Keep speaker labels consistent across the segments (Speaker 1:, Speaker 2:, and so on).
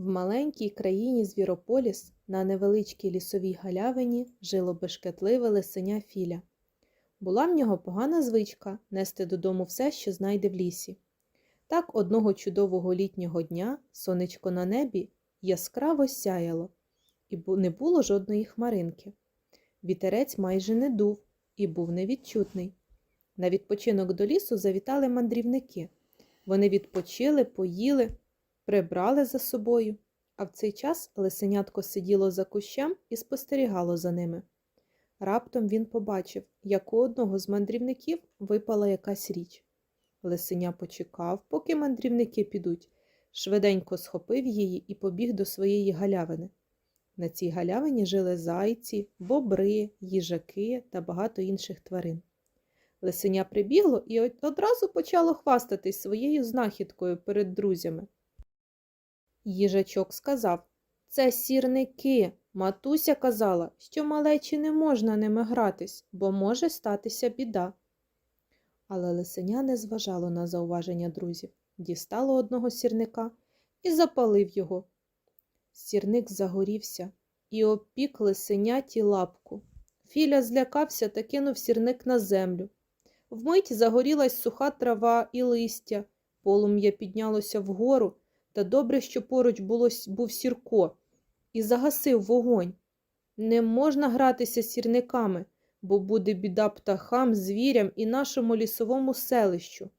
Speaker 1: В маленькій країні Звірополіс на невеличкій лісовій галявині жило бешкетливе лисеня Філя. Була в нього погана звичка нести додому все, що знайде в лісі. Так одного чудового літнього дня сонечко на небі яскраво сяяло, і не було жодної хмаринки. Вітерець майже не дув і був невідчутний. На відпочинок до лісу завітали мандрівники. Вони відпочили, поїли, прибрали за собою, а в цей час лисенятко сиділо за кущем і спостерігало за ними. Раптом він побачив, як у одного з мандрівників випала якась річ. Лисеня почекав, поки мандрівники підуть, швиденько схопив її і побіг до своєї галявини. На цій галявині жили зайці, бобри, їжаки та багато інших тварин. Лисеня прибігло і одразу почало хвастатись своєю знахідкою перед друзями. Їжачок сказав Це сірники. Матуся казала, що малечі не можна ними гратись, бо може статися біда. Але лисеня не зважало на зауваження друзів, дістало одного сірника і запалив його. Сірник загорівся і опік лисеняті лапку. Філя злякався та кинув сірник на землю. Вмить загорілась суха трава і листя, полум'я піднялося вгору, та добре, що поруч було, був сірко, і загасив вогонь. Не можна гратися сірниками, бо буде біда птахам, звірям і нашому лісовому селищу.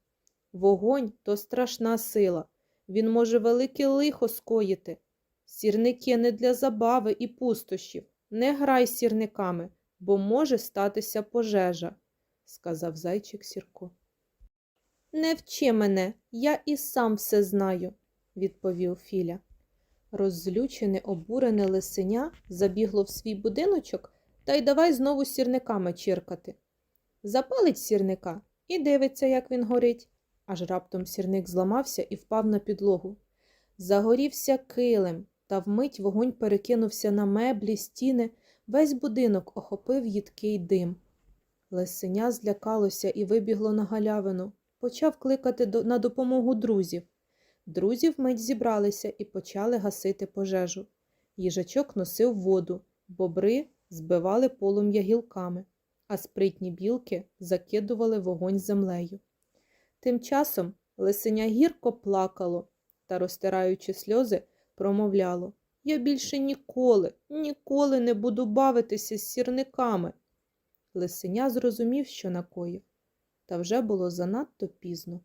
Speaker 1: Вогонь то страшна сила, він може велике лихо скоїти. Сірники не для забави і пустощів. Не грай сірниками, бо може статися пожежа, сказав зайчик Сірко. Не вчи мене, я і сам все знаю, відповів Філя. Роззлючене, обурене лисеня забігло в свій будиночок та й давай знову сірниками чиркати. Запалить сірника і дивиться, як він горить. Аж раптом сірник зламався і впав на підлогу. Загорівся килим, та вмить вогонь перекинувся на меблі, стіни, весь будинок охопив їдкий дим. Лисеня злякалося і вибігло на галявину, почав кликати на допомогу друзів. Друзі вмить зібралися і почали гасити пожежу. Їжачок носив воду, бобри збивали полум'я гілками, а спритні білки закидували вогонь землею. Тим часом лисеня гірко плакало та, розтираючи сльози, промовляло Я більше ніколи, ніколи не буду бавитися з сірниками. Лисеня зрозумів, що накоїв, та вже було занадто пізно.